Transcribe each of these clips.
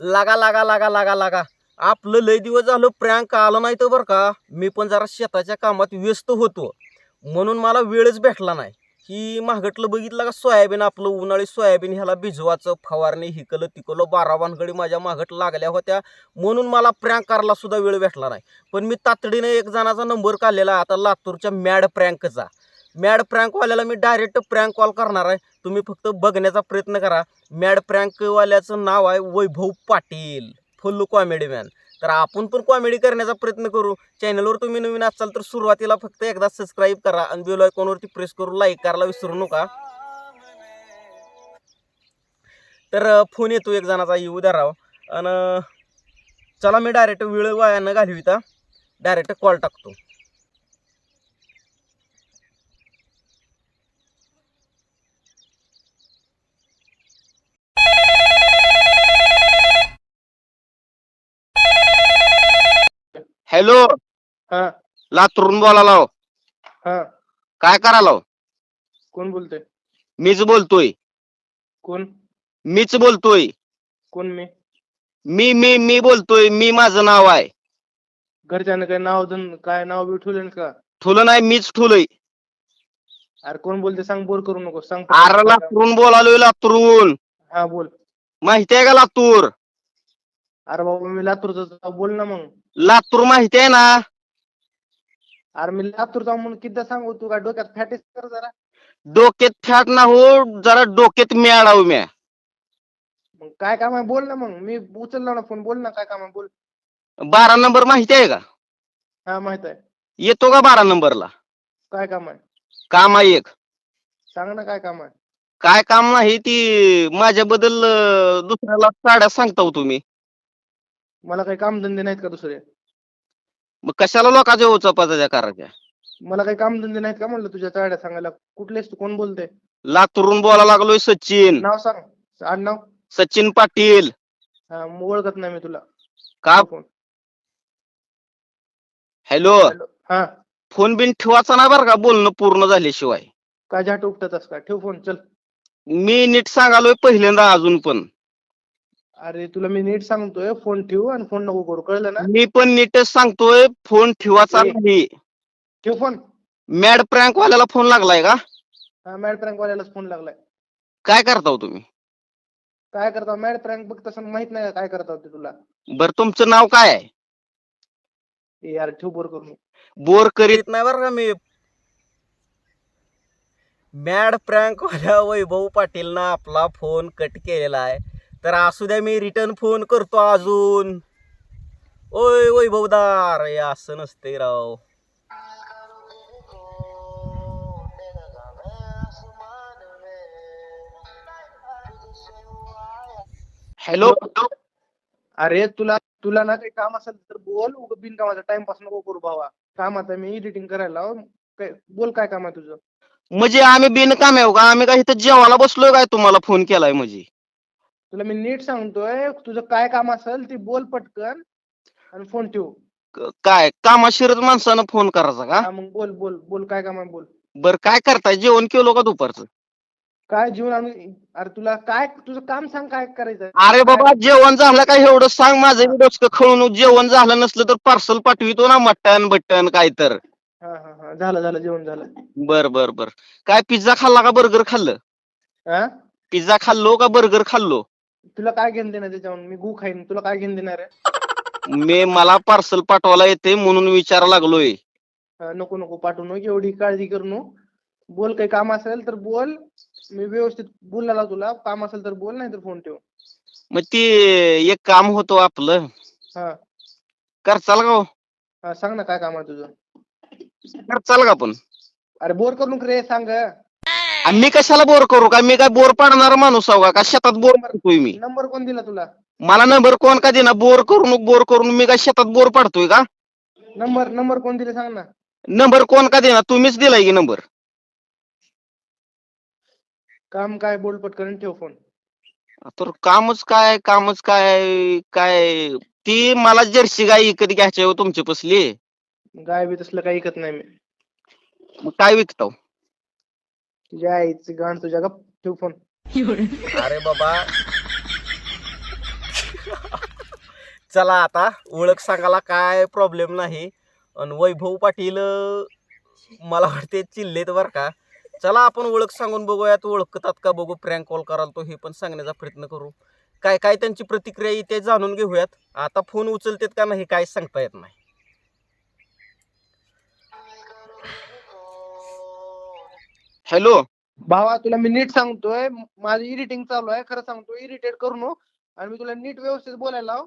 लागा लागा लागा लागा लागा. आपलं लय दिवस झालं प्रँक आलं नाही तर बरं का मी पण जरा शेताच्या कामात व्यस्त होतो. म्हणून मला वेळच भेटला नाही. की महागटलं बघितलं का सोयाबीन आपलं उन्हाळी सोयाबीन ह्याला भिजवाचं फवारणी हिकलं तिकलं बारा वानगडी माझ्या महागट लागल्या होत्या. म्हणून मला प्रँक करायला सुद्धा वेळ भेटला नाही. पण मी तातडीने एक जणाचा नंबर काढलेला आहे आता लातूरच्या मॅड प्रँकचा मॅड प्रँकवाल्याला मी डायरेक्ट प्रँक कॉल करणार आहे. तुम्ही फक्त बघण्याचा प्रयत्न करा. मॅड प्रँकवाल्याचं नाव आहे Vaibhav Patil. Full comedy man तर आपण पण कॉमेडी करण्याचा प्रयत्न करू. चॅनलवर तुम्ही नवीन असाल तर सुरुवातीला फक्त एकदा सबस्क्राईब करा आणि बेल आयकॉनवरती प्रेस करू लाईक करायला विसरू नका. तर फोन येतो एक जणाचा. येऊ द्या राव. आणि चला मी डायरेक्ट वेळ वाया न घालविता डायरेक्ट कॉल टाकतो. हॅलो. हा. लातूरून बोलायला हो. हा काय करायला हो? कोण बोलतोय? मीच बोलतोय. कोण? मीच बोलतोय. कोण मी? मी मी मी बोलतोय. मी माझं नाव आहे. घरच्यानं काय नाव धन काय नाव बी ठेवलं का? ठुलं नाही मीच ठुलय. अरे कोण बोलते सांग बोल करू नको. सांग अरे लातूरून बोलालोय लातूरून हा बोल. माहिती आहे का लातूर? अरे बाबा मी लातूरचा बोल ना मग. लातूर माहिती आहे ना? अरे मी लातूरचा म्हणून किती सांगू तू? काय डोक्यात फॅटेस कर जरा? डोक्यात फॅट ना हो जरा डोक्यात मिळाव म्या. मग काय काम आहे? बोल ना मग. मी उचलला ना फोन बोल ना काय काम आहे? बोल. बारा नंबर माहिती आहे का? हा माहीत आहे. येतो का बारा नंबरला? काय काम आहे? काम आहे एक. सांग ना काय काम आहे? काय काम नाही ती माझ्याबद्दल अं, दुसऱ्याला साड्या सांगता हो तुम्ही. मला काही काम धंदे नाहीत का दुसरे? मग कशाला लोकांच्या उचापाच्या करायच्या मला काही काम धंदे नाहीत का म्हणलं तुझ्या चाड्या सांगायला? कुठलेस तू? कोण बोलते लातूरून बोला लागलोय सचिन. नाव सांग. आडनाव सचिन पाटील. हा मग ओळखत नाही मी तुला. का? फोन. हॅलो. हा. फोन बिन ठेवायचा ना बरं का? बोलणं पूर्ण झाल्याशिवाय. काय झाट उपटतस का? ठेव फोन चल. मी नीट सांगालोय पहिल्यांदा अजून पण. अरे तुला मी नीट सांगतोय फोन ठेवू आणि फोन नको करू कळलं ना? मी पण नीटच सांगतोय फोन ठेवायचा ए. नाही. ठेव फोन. मॅड प्रँक वाल्याला फोन लागलाय का? हा मॅड प्रँक वाल्यालाच फोन लागलाय. काय करता हो तुम्ही? काय करता मॅड प्रँक बघ तसं माहीत नाही का काय करता ते तुला. बर तुमचं नाव काय आहे? ए यार ठेव बोर करून. बोर करीत येत नाही बरं का मी. मॅड प्रँक वाल्या वैभव पाटीलनं आपला फोन कट केलेला आहे. तर असू द्या मी रिटर्न फोन करतो अजून. ओय वैभवदार हे असं नसते राव. हॅलो अरे तुला तुला ना काही काम असेल तर बोल उगं बिनकामाचा टाइमपास नको करू भावा. काम आता मी एडिटिंग करायला लाव. काय बोल काय काम आहे तुझं? म्हणजे आम्ही बिनकाम आहे हो का? आम्ही काय इथं जेवायला बसलोय काय तुम्हाला फोन केलाय म्हणजे? तुला मी नीट सांगतोय तुझं काय काम असेल ते बोल पटकन आणि फोन ठेव. क- काय? कामाशिरत माणसानं फोन करायचा का? हा मग बोल बोल बोल काय काम आहे बोल. बर काय करताय? जेवण केलो का दुपारचं? काय जीवन आणून अरे तुला काय तुझं काम सांग काय करायचं अरे बाबा जेवण झालं का एवढं सांग माझं डोसकं खळून जेवण झालं नसलं तर पार्सल पाठवितो ना मटन बटन काय तर. हा हा हा झालं झालं जेवण झालं. बर बर बर. काय पिझ्झा खाल्ला का बर्गर खाल्लं? हा पिझ्झा खाल्लो का बर्गर खाल्लो? तुला काय घेऊन देणार त्याच्यावर मी गु खाईन. तुला काय घेऊन देणार आहे? मी मला पार्सल पाठवायला येते म्हणून विचारा लागलोय. नको नको. पाठवू नको. एवढी काळजी करू नको. बोल काही काम असेल तर बोल. मी व्यवस्थित बोलला तुला. काम असेल तर बोल नाही तर फोन ठेव. मग ती एक काम होतो आपलं. हा. करचाल का हो? हा सांग ना काय काम आहे तुझं. करचाल का पण अरे बोर करू नको रे सांग. आणि मी कशाला बोर करू? का मी काय बोर पाडणार माणूस आहो का? का शेतात बोर करतोय मी? नंबर कोण दिला तुला? मला नंबर कोण का देना? बोर करून बोर करून मी काय शेतात बोर पाडतोय का? नंबर नंबर कोण दिला सांग ना. नंबर कोण का देना? तुम्हीच दिलाय की नंबर. काम काय? बोल पटकन ठेव फोन. तर कामच काय? कामच काय? काय? ती मला जर्सी गाय विकत घ्यायची हो तुमची पसली. गाय बी तसलं काही ऐकत नाही मी. मग काय विकताव? तुझ्या आईची गाण तुझ्या गप ठेव फोन. अरे बाबा. चला आता ओळख सांगायला काय प्रॉब्लेम नाही. आणि वैभव पाटील मला वाटते चिल्लेत बरं का. चला आपण ओळख सांगून बघूयात ओळखतात का बघू प्रँक कॉल कराल तो हे पण सांगण्याचा प्रयत्न करू. काय काय त्यांची प्रतिक्रिया आहे ते जाणून घेऊयात. आता फोन उचलतेत का नाही काय सांगता येत नाही. हॅलो. भावा तुला मी नीट सांगतोय माझं इरिटिंग चालू आहे खरं सांगतो इरिटेट करू नको. आणि मी तुला नीट व्यवस्थित बोलायला लाव.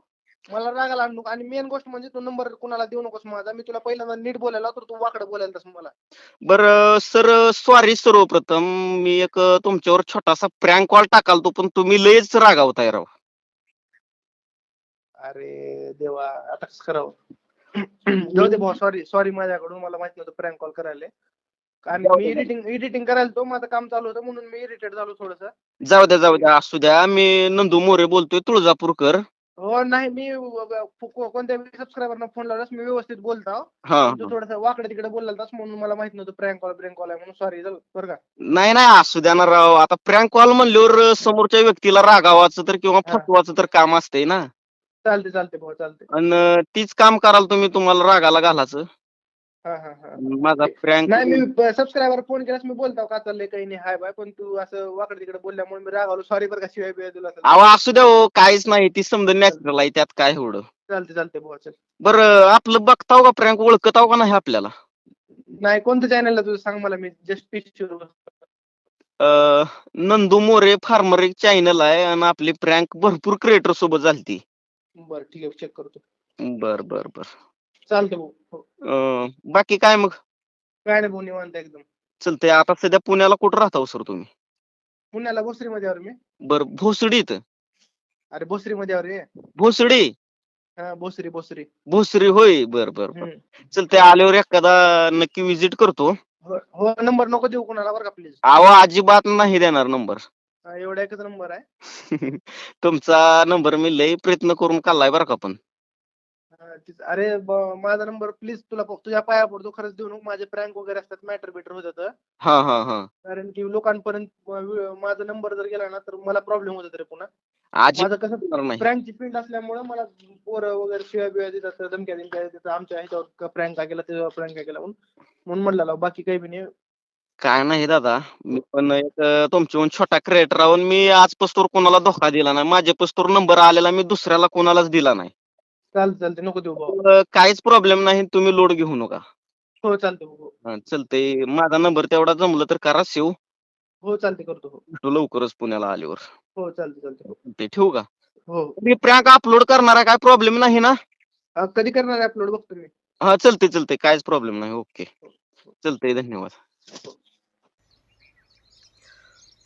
मला रागाला आणू आणि मेन गोष्ट म्हणजे तू नंबर कुणाला देऊ नकोस माझा. मी तुला पहिल्यांदा नीट बोलायला तर तू वाकडं बोलायला तसं मला. बर सर सॉरी सर्वप्रथम मी एक तुमच्यावर छोटासा प्रँक कॉल टाकालतो पण तुम्ही लयच रागावताय राव. अरे देवा आता करावं? जाऊ दे भाऊ सॉरी सॉरी माझ्याकडून. मला माहीत नव्हतं प्रँक कॉल करायला. जाऊ मी. एडिटिंग एडिटिंग करायला तो माझं काम चालू होतं म्हणून मी इरिटेट झालो थोडस. जाऊ द्या जाऊ द्या असू द्या. मी नंदू मोरे बोलतोय तुळजापूरकर. हो नाही मी कोणत्या सबस्क्रायबरना फोन लावलास मी व्यवस्थित बोलतो. हा. तू थोडस वाकडे तिकडे बोलला होतास म्हणून मला माहीत नव्हतं प्रँक कॉल ब्रँक कॉल आहे म्हणून सॉरी बरं का? नाही नाही असू द्या ना राव. आता प्रँक कॉल म्हणल्यावर समोरच्या व्यक्तीला रागावाचं तर किंवा. फसवाचं तर काम असतंय ना. चालते चालते भाऊ चालते आणि तीच काम कराल तुम्ही तुम्हाला रागाला घालायचं. हा हा हा. माझा प्रँक नाही मी सबस्क्रायबर फोन केलास मी बोलतो का चाललंय काही नाही हाय बाय. पण तू असं वाकडे तिकडे बोलल्यामुळे मी रागावलो. सॉरी बरं का शिवाय बिवाय तुला असेल. अहो असू द्या हो काहीच नाही ती समजा नॅचरल आहे त्यात काय एवढं. चालते चालते भाऊ चल. बरं आपलं बघताव का प्रँक ओळखताव का नाही आपल्याला? नाही कोणतं चॅनलला तुझं सांग मला मी जस्ट पिक्चर अं, नंदू मोरे फार्मर एक चॅनल आहे आणि आपली प्रँक भरपूर क्रिएटर सोबत झालती. बरं ठीक आहे चेक करतो. बर बर बर. चालते भाऊ. हो. अं, बाकी काय मग? काय नाही भाऊ निवांत एकदम. चलतंय आता सध्या पुण्याला कुठं राहता सर तुम्ही? पुण्याला भोसरीमध्ये आलो मी. बर भोसडीत अरे भोसरीमध्ये आलो रे. भोसडी हा भोसरी भोसरी. भोसरी होय बर बर बर. हम्म. चलतंय आल्यावर एखादा नक्की विजिट करतो. हो हो, नंबर नको देऊ कुणाला बरं का प्लीज अहो अजिबात नाही देणार नंबर. एवढा एकच नंबर आहे. तुमचा नंबर मी लय प्रयत्न करून काढलाय बरं का पण. हा, तीच- अरे ब- माझा नंबर प्लीज तुला प- तुझ्या पाया पडतो खरंच देऊ नको. माझे प्रँक वगैरे असतात मॅटर बिटर होत. हा हा हा. कारण की लोकांपर्यंत म- व- माझा नंबर जर गेला ना तर मला प्रॉब्लेम होतो रे पुन्हा. अजिबात माझं कसं देणार नाही. प्रँकची फील्ड असल्यामुळे मला पोरं वगैरे शिवाय बिवाय देतात धमक्या धमक्या देतात आमच्या ह्याच्यावर प्रँक का केला त्याच्यावर प्रँक का केला म्हणून. म्हणून म्हणलं लाव, बाकी काही बी नाही. काय नाही दादा मी पण एक अं, तुमच्याहून छोटा क्रिएटर राहून मी आज पस्तोर कोणाला धोका दिला नाही. माझ्या पस्तोर नंबर आलेला मी दुसऱ्याला कोणालाच दिला नाही. चालते चालते नको देऊ भाऊ. अं, काहीच प्रॉब्लेम नाही तुम्ही लोड घेऊ नका. हो चालते भाऊ हा, चालतंय. माझा नंबर तेवढा जमलं तर करा सेव. हो चालते करतो हो. भेटू लवकरच पुण्याला आल्यावर. हो चालते चालते हो. ते ठेवू का? हो. मी प्रँक अपलोड करणार आहे काय प्रॉब्लेम नाही ना? अ, कधी करणार आहे अपलोड बघतो मी. हा चलते चलते काहीच प्रॉब्लेम नाही. ओके चलतंय धन्यवाद.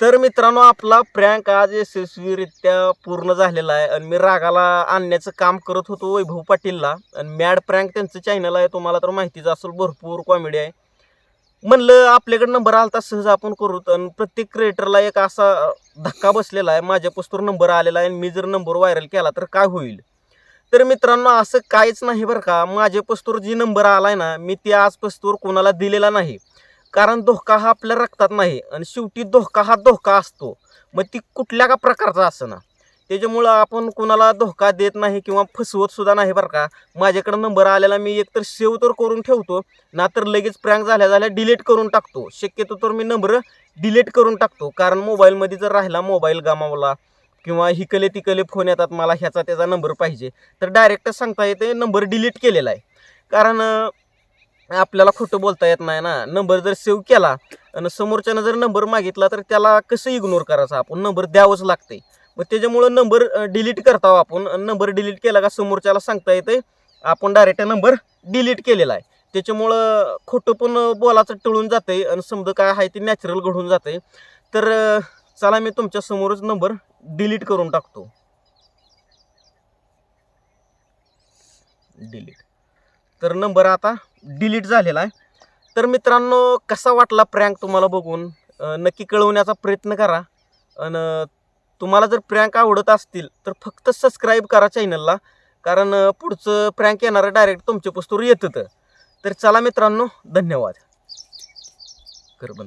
तर मित्रांनो आपला प्रँक आज यशस्वीरित्या पूर्ण झालेला आहे आणि मी रागाला आणण्याचं काम करत होतो वैभव पाटीलला. आणि मॅड प्रँक त्यांचं चॅनल आहे तुम्हाला तर माहितीच असेल भरपूर कॉमेडी आहे. म्हणलं आपल्याकडे नंबर आलता सहज आपण करू. आणि प्रत्येक क्रिएटरला एक असा धक्का बसलेला आहे माझ्या पुस्तवर नंबर आलेला आहे आणि मी जर नंबर व्हायरल केला तर काय होईल? तर मित्रांनो असं काहीच नाही बरं का. माझ्या पस्तूर जी नंबर आला आहे ना मी ती आज पस्तूर कोणाला दिलेला नाही. कारण धोका हा आपल्या रक्तात नाही आणि शेवटी धोका हा धोका असतो. मग ती कुठल्या का प्रकारचा असं ना? त्याच्यामुळं आपण कुणाला धोका देत नाही किंवा फसवत सुद्धा नाही बरं का. माझ्याकडे नंबर आलेला मी एकतर सेव्ह तर करून ठेवतो ना तर लगेच प्रँक झाल्या झाल्या डिलीट करून टाकतो. शक्यतो तर मी नंबर डिलीट करून टाकतो. कारण मोबाईलमध्ये जर राहिला मोबाईल गमावला किंवा हिकले तिकले फोन येतात मला ह्याचा त्याचा नंबर पाहिजे तर डायरेक्ट सांगता येते नंबर डिलीट केलेला आहे. कारण आपल्याला खोटं बोलता येत नाही ना. नंबर जर सेव्ह केला आणि समोरच्यानं जर नंबर मागितला तर त्याला कसं इग्नोर करायचा आपण? नंबर द्यावंच लागते मग त्याच्यामुळं नंबर डिलीट करता आपण. नंबर डिलीट केला का समोरच्याला सांगता येते आपण डायरेक्ट नंबर डिलीट केलेला आहे. त्याच्यामुळं खोटं पण बोलाचं टळून जाते आणि समजा काय आहे ते नॅचरल घडून जाते तर चला मी तुमच्या समोरच नंबर डिलीट करून टाकतो. डिलीट तर नंबर आता डिलीट झालेला आहे. तर मित्रांनो कसा वाटला प्रँक तुम्हाला बघून? नक्की कळवण्याचा प्रयत्न करा. आणि तुम्हाला जर प्रँक आवडत असतील तर फक्त सबस्क्राईब करा चॅनलला कारण पुढचं प्रँक येणारं डायरेक्ट तुमच्या पुस्तूर येतं. तर चला मित्रांनो धन्यवाद. कर बंद.